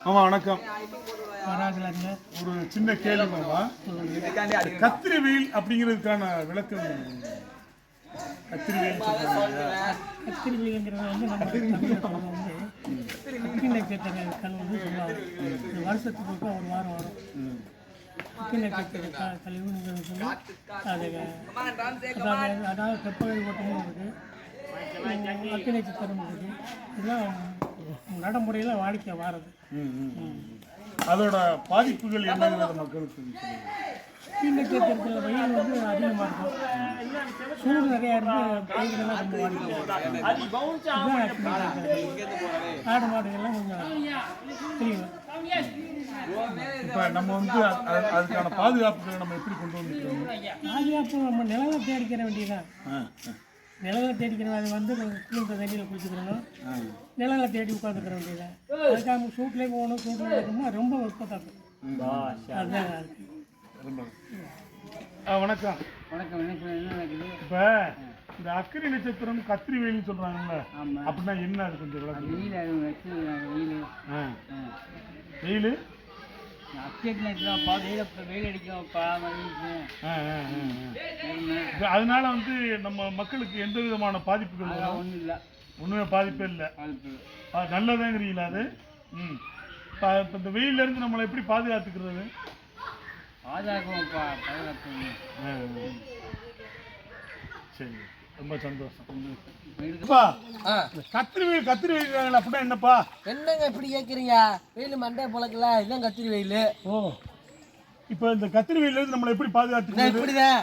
ஆமா வணக்கம். ஒரு சின்ன கேள்வி மாமா. கத்திரி வெயில் அப்படிங்கிறதுக்கான விளக்கம். கத்திரி வெயில் சொல்றாங்க இல்லையா? கத்திரிவில்லைங்கிறது வந்து நம்ம வந்து அக்கி நட்சத்திர கல் வந்து சொல்லுவாங்க வருஷத்துக்கு ஒரு வாரம் வரும். ம். அக்கி நட்சத்திர க கழிவுன்னு சொல்லி அது அதாவது கற்பகை ஓட்டமும் இருக்குது. அக்கி நட்சத்திரம் இருக்குது. இதெல்லாம் நடைமுறையில் வாடிக்கை வாரது. அதோட பாதிப்புகள் என்னங்கிறத மக்களுக்கு அக்கி நட்சத்திரத்தில் வெயில் வந்து அதிகமாக இருக்கும் சூடு நிறையா இருந்து பயிர்களெல்லாம் ரொம்ப வாடிக்கை இதுதான் அக்கி நட்சத்திரம் ஆடு மாடுகள்லாம் கொஞ்சம் தெரியும் இப்ப நம்ம வந்து அதுக்கான பாதுகாப்புகளை நம்ம எப்படி கொண்டு வந்துக்கிறோம் பாதுகாப்பு நம்ம நிலவை தேடிக்கிற வேண்டியதுதான். நிலவை தேடிக்கிற அது வந்து குளிர்ந்த தண்ணியில் குளிச்சுக்கிறணும். நிழலை தேடி உட்காந்துக்கிற வேண்டியதுதான் அதுக்காக சூட்லேயே போகணும் சூட்டில் இருக்கணும்னா ரொம்ப வெப்பத்தாக்கும். அதுதான் இருக்கு ரொம்ப. ஆ, வணக்கம். வணக்கம் என்ன என்ன நடக்குது? இப்ப இந்த அக்கரி நட்சத்திரம் கத்திரி வெயில்னு சொல்றாங்கல்ல ஆமாம் அப்படின்னா என்ன அது கொஞ்சம் விளக்கம் வெயில் வெயில் அப்டேட் நைட்லாம்ப்பா வெயில்? வெயில் அதனால வந்து நம்ம மக்களுக்கு எந்த விதமான பாதிப்புகள் வரும் ஒன்றும் இல்லை ஒண்ணுமே பாதிப்பே இல்லை. நல்லதாங்கிறீங்களா அது? ம். இப்ப இப்ப இந்த வெயில்ல இருந்து நம்மளை எப்படி பாதுகாத்துக்கிறது. சரி ரொம்ப சந்தோஷம். கத்திரி வெயில் கத்திரி வெயில் அப்படின்னா என்னப்பா? என்னங்க இப்படி கேட்குறீங்க வெயில் மண்டே பழக்கல இதான் கத்திரி வெயில். ஓ. இப்போ இந்த கத்திரி வெயில்ல இருந்து நம்மளை எப்படி பாதுகாத்துக்கிறது? இப்படிதான் இப்படிதான்.